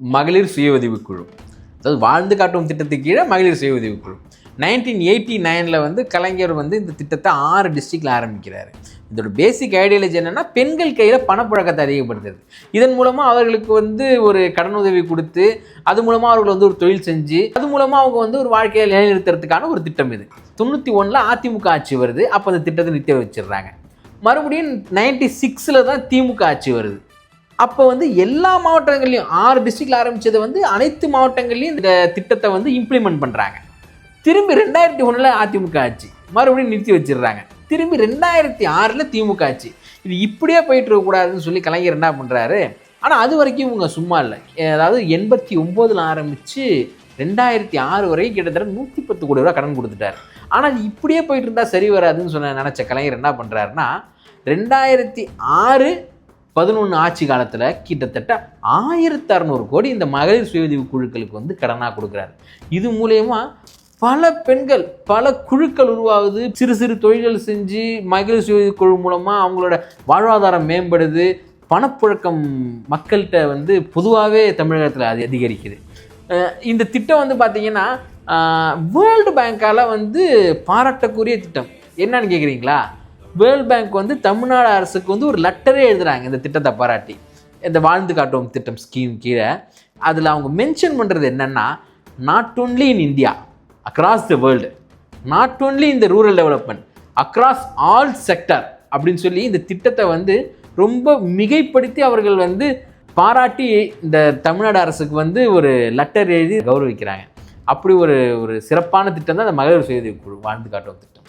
மகளிர் சுய உதவிக்குழு அதாவது வாழ்ந்து காட்டும் திட்டத்துக்கு கீழே மகளிர் சுய உதவிக்குழு நைன்டீன் எயிட்டி நைனில் வந்து கலைஞர் வந்து இந்த திட்டத்தை ஆறு டிஸ்ட்ரிக்டில் ஆரம்பிக்கிறார். இதோட பேசிக் ஐடியாலஜி என்னென்னா பெண்கள் கையில் பணப்புழக்கத்தை அதிகப்படுத்துறது. இதன் மூலமாக அவர்களுக்கு வந்து ஒரு கடனுதவி கொடுத்து அது மூலமாக அவர்கள் வந்து ஒரு தொழில் செஞ்சு அது மூலமாக அவங்க வந்து ஒரு வாழ்க்கையை நிலைநிறுத்துறதுக்கான ஒரு திட்டம் இது. தொண்ணூற்றி ஒன்றில் அதிமுக ஆட்சி வருது. அப்போ அந்த திட்டத்தை நிறுத்தி வச்சிடுறாங்க. மறுபடியும் நைன்டி சிக்ஸில் தான் திமுக ஆட்சி வருது. அப்போ வந்து எல்லா மாவட்டங்கள்லையும் ஆறு டிஸ்ட்ரிக்டில் ஆரம்பித்தது வந்து அனைத்து மாவட்டங்கள்லையும் இந்த திட்டத்தை வந்து இம்ப்ளிமெண்ட் பண்ணுறாங்க திரும்பி ரெண்டாயிரத்தி ஒன்றில் அதிமுக ஆட்சி மறுபடியும் நிறுத்தி வச்சிடுறாங்க. திரும்பி ரெண்டாயிரத்தி ஆறில் திமுக ஆட்சி இது இப்படியே போயிட்டு இருக்கக்கூடாதுன்னு சொல்லி கலைஞர் என்ன பண்ணுறாரு ஆனால் அது வரைக்கும் இவங்க சும்மா இல்லை. அதாவது எண்பத்தி ஒம்போதில் ஆரம்பித்து ரெண்டாயிரத்தி ஆறு வரைக்கும் கிட்டத்தட்ட நூற்றி பத்து கோடி ரூபா கடன் கொடுத்துட்டாரு. ஆனால் அது இப்படியே போயிட்டு இருந்தால் சரி வராதுன்னு சொன்ன நினச்ச கலைஞர் என்ன பண்ணுறாருன்னா ரெண்டாயிரத்தி ஆறு பதினொன்று ஆட்சி காலத்தில் கிட்டத்தட்ட ஆயிரத்தி அறநூறு கோடி இந்த மகளிர் சுய உதவி குழுக்களுக்கு வந்து கடனாக கொடுக்குறாரு. இது மூலயமா பல பெண்கள் பல குழுக்கள் உருவாகுது. சிறு சிறு தொழில்கள் செஞ்சு மகளிர் சுய குழு மூலமாக அவங்களோட வாழ்வாதாரம் மேம்படுது. பணப்புழக்கம் மக்கள்கிட்ட வந்து பொதுவாகவே தமிழகத்தில் அது அதிகரிக்குது. இந்த திட்டம் வந்து பார்த்திங்கன்னா வேர்ல்டு பேங்க்கால் வந்து பாராட்டக்கூடிய திட்டம். என்னன்னு கேட்குறீங்களா வேர்ல்ட் பேங்க் வந்து தமிழ்நாடு அரசுக்கு வந்து ஒரு லெட்டரே எழுதுறாங்க இந்த திட்டத்தை பாராட்டி. இந்த வாழ்ந்து காட்டுவோம் திட்டம் ஸ்கீம் கீழே. அதில் அவங்க மென்ஷன் பண்ணுறது என்னென்னா not only in India across the world not only இந்த rural development across all sector அப்படின்னு சொல்லி இந்த திட்டத்தை வந்து ரொம்ப மிகைப்படுத்தி அவர்கள் வந்து பாராட்டி இந்த தமிழ்நாடு அரசுக்கு வந்து ஒரு லெட்டர் எழுதி கௌரவிக்கிறாங்க. அப்படி ஒரு ஒரு சிறப்பான திட்டம் தான் இந்த மகளிர் சுய குழு வாழ்ந்து காட்டும் திட்டம்.